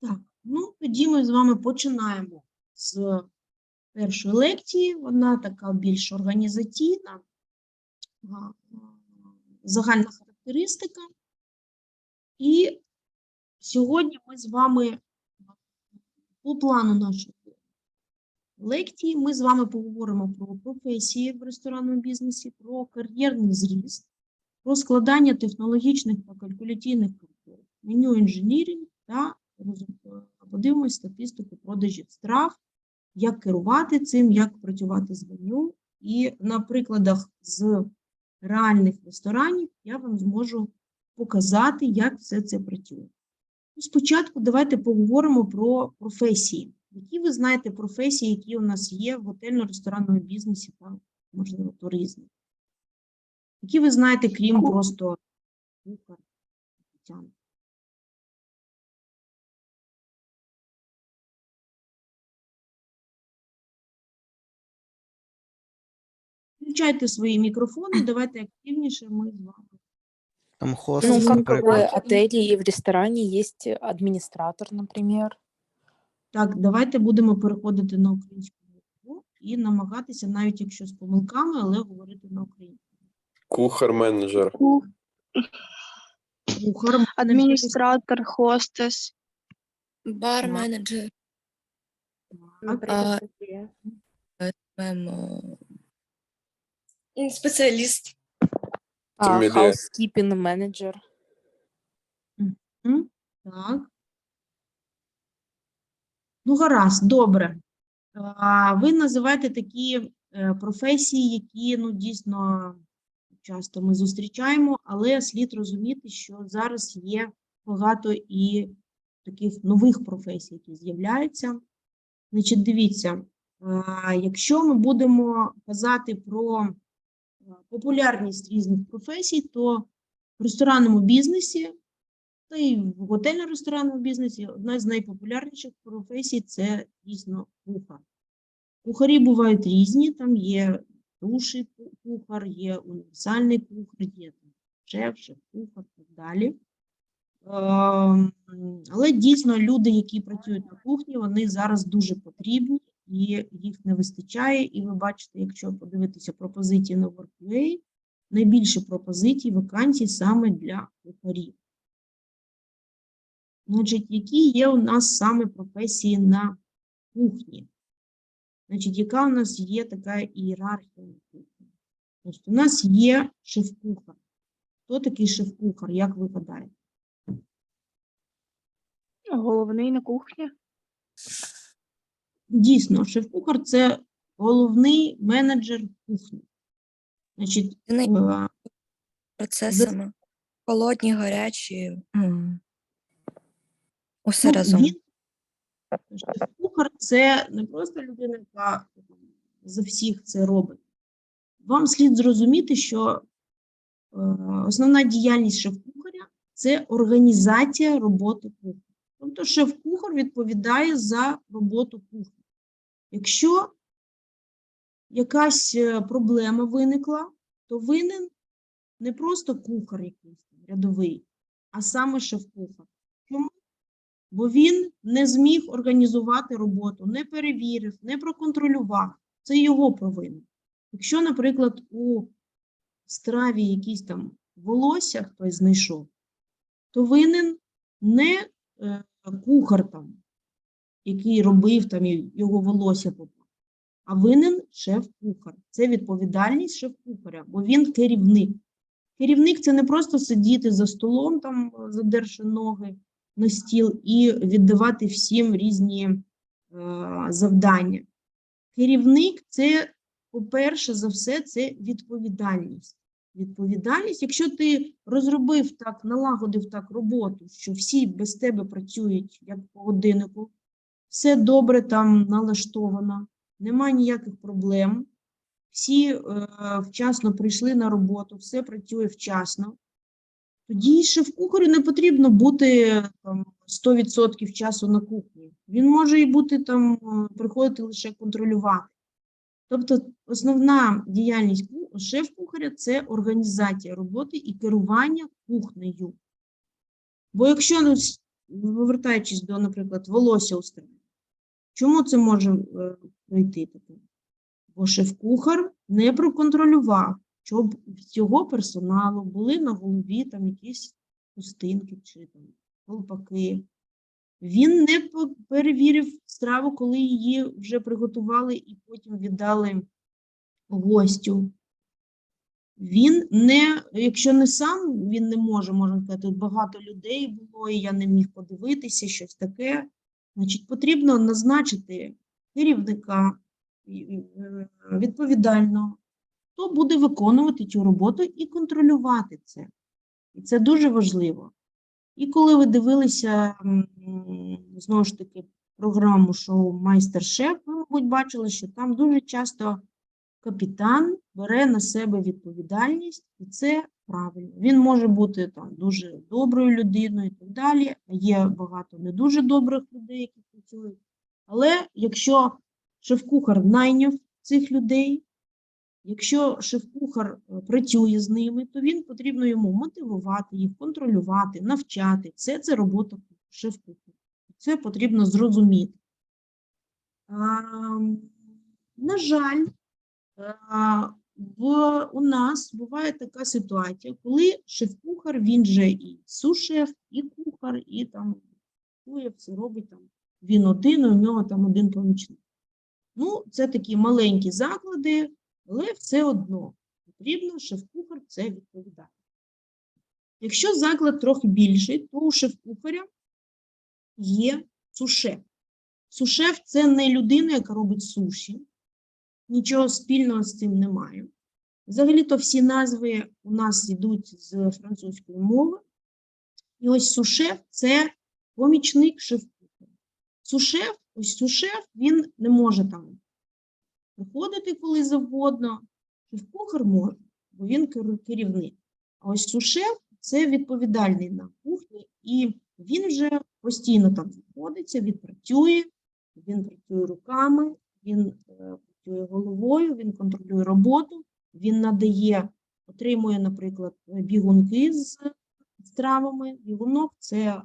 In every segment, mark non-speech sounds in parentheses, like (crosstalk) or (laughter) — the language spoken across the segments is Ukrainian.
Так, ну тоді ми з вами починаємо з першої лекції. Вона така більш організаційна, а, загальна характеристика. І сьогодні ми з вами по плану нашої лекції ми з вами поговоримо про професії в ресторанному бізнесі, про кар'єрний зріст, про складання технологічних та калькуляційних карток, меню інженірінг та подивимось статистику продажів страв, як керувати цим, як працювати з меню. І на прикладах з реальних ресторанів я вам зможу показати, як все це працює. Ну, Спочатку давайте поговоримо про професії. Які ви знаєте професії, які у нас є в готельно-ресторанному бізнесі та, можливо, туризмі? Які ви знаєте, крім просто кухар, Включайте свої мікрофони, (clears throat) давайте активніше ми з вами. Там хост, Ну, как наприклад. в отеле и в ресторане есть администратор, например. Так, давайте будемо переходити на українську мову і намагатися, навіть якщо з помилками, але говорити на українську. Кухар-менеджер. Кухар, Адміністратор, хостес, Бар-менеджер, так, а, ем, е, спеціаліст. А, housekeeping менеджер. М, Так. Ну, гаразд, добре. А, Ви називаєте такі е, професії, які ну, дійсно часто ми зустрічаємо, але слід розуміти, що зараз є багато і таких нових професій, які з'являються. Значить, дивіться, якщо ми будемо казати про популярність різних професій, то в ресторанному бізнесі та й в готельно-ресторанному бізнесі одна з найпопулярніших професій це дійсно кухар. Кухарі бувають різні, там є душі кухар, є універсальний кухар, є шеф, шеф-кухар і так далі. Ем, Але дійсно люди, які працюють на кухні, вони зараз дуже потрібні і їх не вистачає. І ви бачите, якщо подивитися пропозиції на Workaway, найбільше пропозицій вакансій саме для кухарів. Значить, які є у нас саме професії на кухні? Значить, яка у нас є така ієрархія на кухні? Значить, у нас є шеф-кухар. Хто такий шеф-кухар, як ви гадаєте? головний на кухні. Дійсно, шеф-кухар це головний менеджер кухні. Значить, е, процесами. Холодні, гарячі. м, Усе Ну, разом. Він, шеф-кухар це не просто людина, яка за всіх це робить. Вам слід зрозуміти, що е, основна діяльність шеф-кухаря це організація роботи кухні. Тобто шеф-кухар відповідає за роботу кухні. Якщо якась е, проблема виникла, то винен не просто кухар якийсь рядовий, а саме шеф-кухар. Чому? бо він не зміг організувати роботу, не перевірив, не проконтролював. Це його провина. Якщо, наприклад, у страві якісь там волосся хтось знайшов, то винен не е, кухар там, який робив там його волосся попав, а винен шеф-кухар. Це відповідальність шеф-кухаря, бо він керівник. Керівник це не просто сидіти за столом, там, задерши ноги на стіл і віддавати всім різні е, завдання. Керівник це, по-перше, за все, це відповідальність. Відповідальність, якщо ти розробив так, налагодив так роботу, що всі без тебе працюють як по годиннику, все добре там налаштовано, немає ніяких проблем, всі е, вчасно прийшли на роботу, все працює вчасно, тоді шеф-кухарю не потрібно бути там 100% часу на кухні. Він може і бути там, е, приходити лише контролювати. Тобто основна діяльність шеф-кухаря це організація роботи і керування кухнею. Бо якщо ну, повертаючись до, наприклад, волосся у страві. Чому це може е, пройти таке? Бо шеф-кухар не проконтролював, щоб всього персоналу були на голові там якісь хустинки чи там колпаки. Він не перевірив страву, коли її вже приготували і потім віддали гостю. Він не, якщо не сам він не може, можна сказати, багато людей було, і я не міг подивитися, щось таке. Значить, потрібно назначити керівника е, відповідального, хто буде виконувати цю роботу і контролювати це. І це дуже важливо. І коли ви дивилися знову ж таки програму шоу Майстер-шеф, ви, мабуть, бачили, що там дуже часто капітан бере на себе відповідальність, і це правильно. Він може бути там дуже доброю людиною і так далі. Є багато не дуже добрих людей, які працюють. Але якщо шеф-кухар найняв цих людей, якщо шеф-кухар е, працює з ними, то він потрібно йому мотивувати їх, контролювати, навчати. Все це робота шеф-кухаря. Це потрібно зрозуміти. А, на жаль, а, в, у нас буває така ситуація, коли шеф-кухар, він же і сушеф, і кухар, і там готує, все робить там. Він один, у нього там один помічник. Ну, це такі маленькі заклади, але все одно потрібно шеф-кухар це відповідає. Якщо заклад трохи більший, то у шеф-кухаря є сушеф. Сушеф це не людина, яка робить суші, нічого спільного з цим немає. Взагалі-то всі назви у нас йдуть з французької мови. І ось сушеф це помічник шеф-кухаря. Сушеф, ось сушеф, він не може там приходити коли завгодно. Шеф-кухар може, бо він керівник. А ось сушеф це відповідальний на кухні, і він вже постійно там знаходиться, він працює, він працює руками, він е, працює головою, він контролює роботу, він надає, отримує, наприклад, бігунки з стравами. Бігунок це е,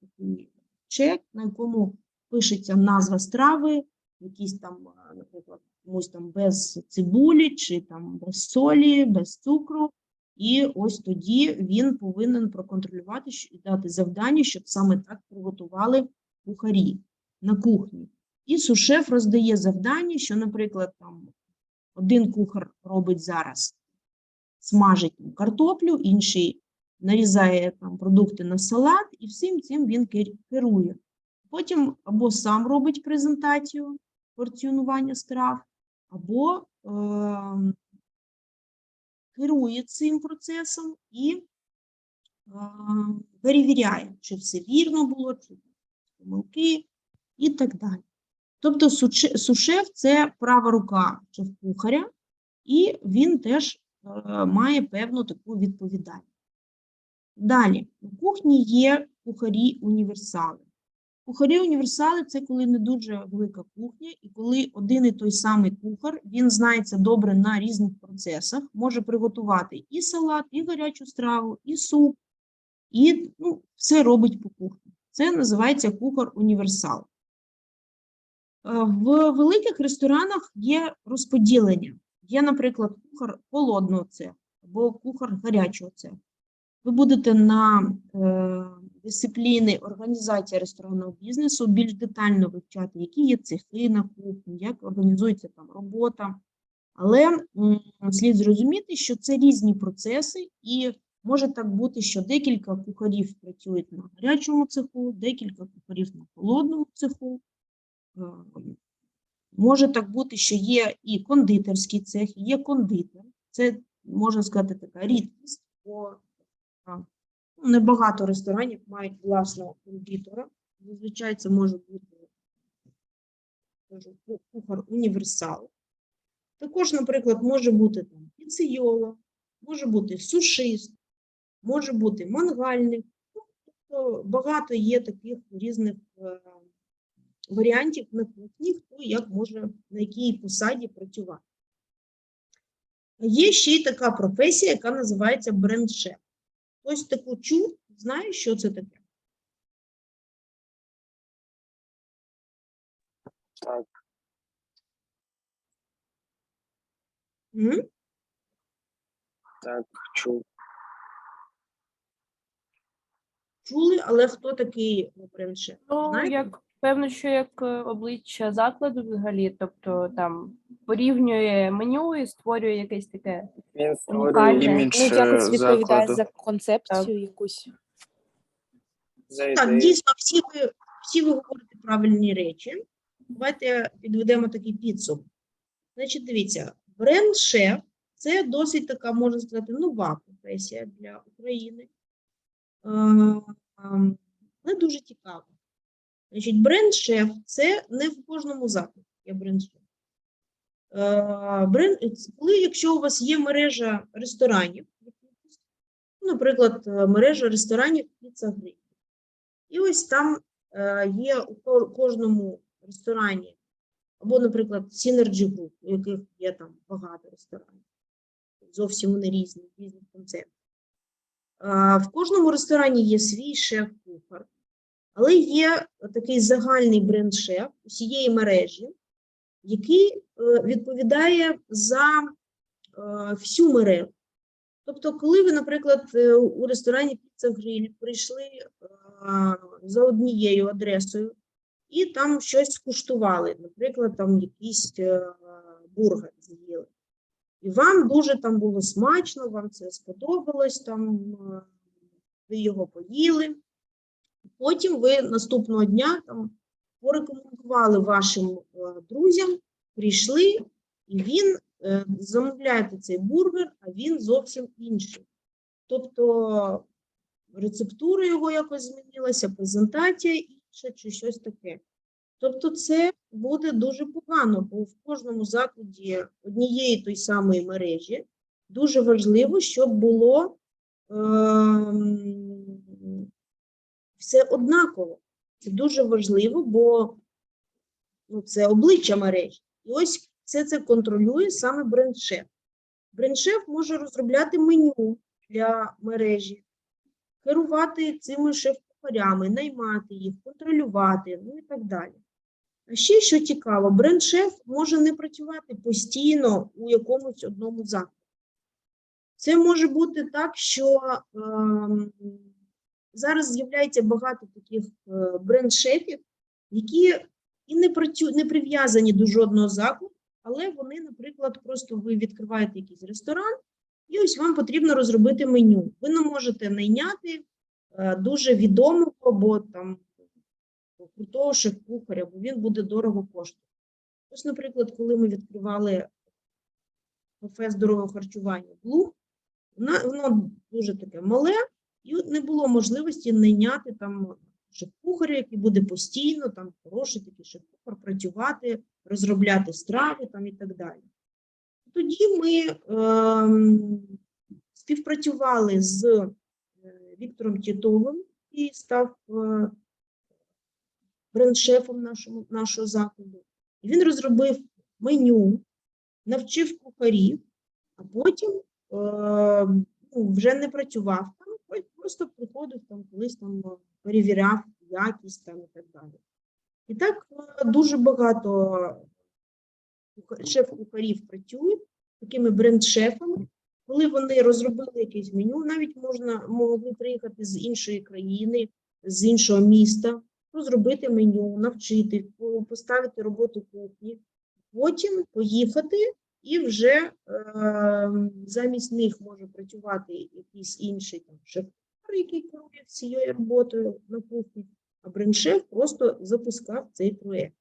такий чек, на якому пишеться назва страви, якісь там, е, наприклад, комусь там без цибулі, чи там без солі, без цукру. І ось тоді він повинен проконтролювати і дати завдання, щоб саме так приготували кухарі на кухні. І сушеф роздає завдання, що, наприклад, там один кухар робить зараз, смажить картоплю, інший нарізає там продукти на салат, і всім цим він керує. Потім або сам робить презентацію порціонування страв, або е, керує цим процесом і е, перевіряє, чи все вірно було, чи помилки і так далі. Тобто сушеф це права рука шеф-кухаря, і він теж е, має певну таку відповідальність. Далі, на кухні є кухарі-універсали. Кухарі-універсали це коли не дуже велика кухня, і коли один і той самий кухар, він знається добре на різних процесах, може приготувати і салат, і гарячу страву, і суп, і ну, все робить по кухні. Це називається кухар-універсал. Е, В великих ресторанах є розподілення. Є, наприклад, кухар холодного цеху або кухар гарячого цеху. Ви будете на е, дисципліни організація ресторанного бізнесу більш детально вивчати, які є цехи на кухні, як організується там робота. Але слід зрозуміти, що це різні процеси, і може так бути, що декілька кухарів працюють на гарячому цеху, декілька кухарів на холодному цеху. Е, Може так бути, що є і кондитерський цех, є кондитер. Це можна сказати така рідкість, бо ну, небагато ресторанів мають власного кондитера. Зазвичай це може бути кажу, кухар універсал. Також, наприклад, може бути там піцейола, може бути сушист, може бути мангальник. Ну, Тобто багато є таких різних е, варіантів на кухні, хто як може на якій посаді працювати. Є ще й така професія, яка називається бренд-шеф. Хтось таку чув, знає, що це таке. Так. М? Так, чув. Чули, але хто такий бренд-шеф? Ну, як певно, що як е, обличчя закладу взагалі, тобто там порівнює меню і створює якесь таке. Він створює Унікальне. імідж Ну, якось е, відповідає закладу за концепцію якусь. за Так, ідею. дійсно, всі ви, всі ви говорите правильні речі. Давайте підведемо такий підсумок. Значить, дивіться, бренд-шеф це досить така, можна сказати, нова професія для України. Е, ем, Але дуже цікава. Значить, бренд-шеф це не в кожному закладі є бренд-шеф. Е, Бренд, коли, якщо у вас є мережа ресторанів, ну, наприклад, е, мережа ресторанів Pizza Grill, і ось там е, є у кожному ресторані, або, наприклад, Synergy Group, у яких є там багато ресторанів. Зовсім вони різні, різні концепти. В кожному ресторані є свій шеф-кухар, але є такий загальний бренд-шеф усієї мережі, який е, відповідає за е, всю мережу. Тобто, коли ви, наприклад, е, у ресторані Pizza Grill прийшли за однією адресою і там щось скуштували, наприклад, там якийсь бургер з'їли. І вам дуже там було смачно, вам це сподобалось, там ви його поїли. Потім ви наступного дня там порекомендували вашим е, друзям, прийшли, і він е, замовляєте цей бургер, а він зовсім інший. Тобто рецептура його якось змінилася, презентація інша чи щось таке. Тобто, це буде дуже погано, бо в кожному закладі однієї той самої мережі дуже важливо, щоб було ем, все однаково. Це дуже важливо, бо ну, це обличчя мережі. І ось все це контролює саме бренд-шеф. Бренд-шеф може розробляти меню для мережі, керувати цими шеф-кухарями, наймати їх, контролювати, ну і так далі. А ще що цікаво, бренд-шеф може не працювати постійно у якомусь одному закладі. Це може бути так, що ем, зараз з'являється багато таких е, бренд-шефів, які і не працю, не прив'язані до жодного закладу, але вони, наприклад, просто ви відкриваєте якийсь ресторан, і ось вам потрібно розробити меню. Ви не можете найняти е, дуже відомого або там крутого шеф-кухаря, бо він буде дорого коштувати. Ось, наприклад, коли ми відкривали кафе здорового харчування вона, воно дуже таке мале, і от не було можливості найняти там шеф-кухаря, який буде постійно, там хороший такий шеф-кухар, працювати, розробляти страви там і так далі. Тоді ми ем, співпрацювали з е, Віктором Тітовим, який став е, бренд-шефом нашого, нашого закладу. І він розробив меню, навчив кухарів, а потім е, ну, вже не працював просто приходив там колись там перевіряв якість там і так далі. І так дуже багато шеф-кухарів працюють такими бренд-шефами. Коли вони розробили якесь меню, навіть можна могли приїхати з іншої країни, з іншого міста, розробити меню, навчити, поставити роботу кухні, потім поїхати і вже е, замість них може працювати якийсь інший там шеф-кухар, який керує цією роботою на кухні, а брендшеф просто запускав цей проєкт.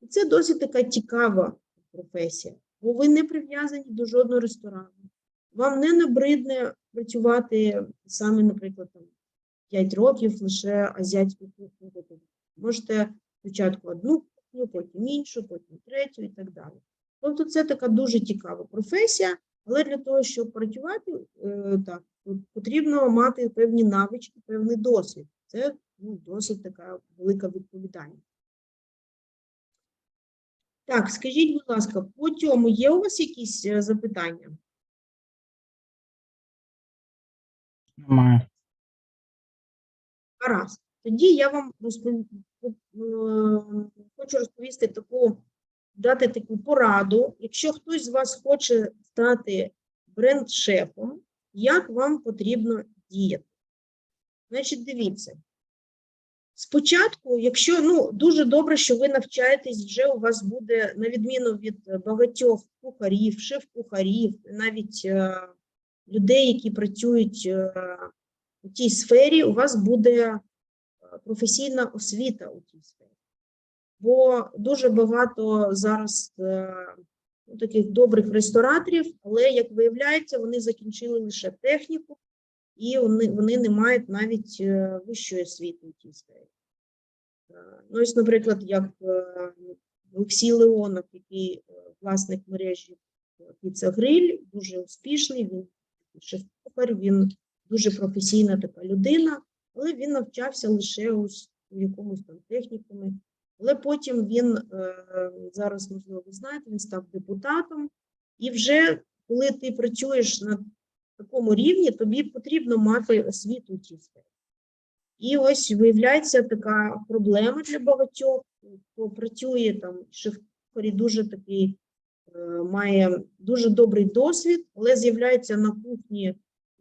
І це досить така цікава професія, бо ви не прив'язані до жодного ресторану. Вам не набридне працювати саме, наприклад, там 5 років лише азіатську кухню. Можете спочатку одну кухню, потім іншу, потім третю і так далі. Тобто це така дуже цікава професія, але для того, щоб працювати е, так, потрібно мати певні навички, певний досвід. Це ну, досить така велика відповідальність. Так, скажіть, будь ласка, по цьому є у вас якісь е, запитання? Немає. Гаразд. тоді я вам розпов- е, хочу розповісти таку, дати таку пораду. Якщо хтось з вас хоче стати бренд-шефом, як вам потрібно діяти? Значить, дивіться. Спочатку, якщо ну дуже добре, що ви навчаєтесь, вже у вас буде, на відміну від багатьох кухарів, шеф-кухарів, навіть е, людей, які працюють е, у тій сфері, у вас буде е, професійна освіта у тій сфері. Бо дуже багато зараз е, таких добрих рестораторів, але як виявляється, вони закінчили лише техніку, і вони, вони не мають навіть е, вищої освіти у тій сфері. Е, Ну, ось, наприклад, як е, Олексій Леонов, який власник мережі Піца Гриль, дуже успішний, він шеф-кухар, він дуже професійна така людина, але він навчався лише ось у якомусь там технікумі. Але потім він е, зараз, можливо, ви знаєте, він став депутатом, і вже коли ти працюєш на такому рівні, тобі потрібно мати освіту у тій сфері. І ось виявляється така проблема для багатьох, хто працює там, шеф-кухарі дуже такий, е, має дуже добрий досвід, але з'являється на кухні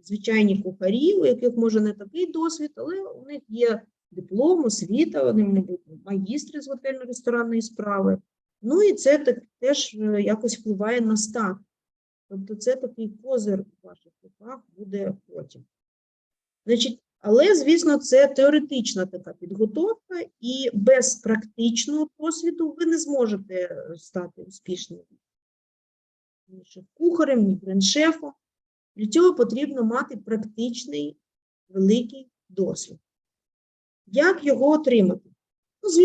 звичайні кухарі, у яких може не такий досвід, але у них є диплом, освіта, вони, мабуть, магістри з готельно-ресторанної справи. Ну і це так, теж е, якось впливає на стан. Тобто це такий козир у ваших руках буде потім. Значить, але, звісно, це теоретична така підготовка, і без практичного досвіду ви не зможете е, стати успішним ні шеф-кухарем, ні брендшефом. Для цього потрібно мати практичний великий досвід. Як його отримати? Ну, звісно,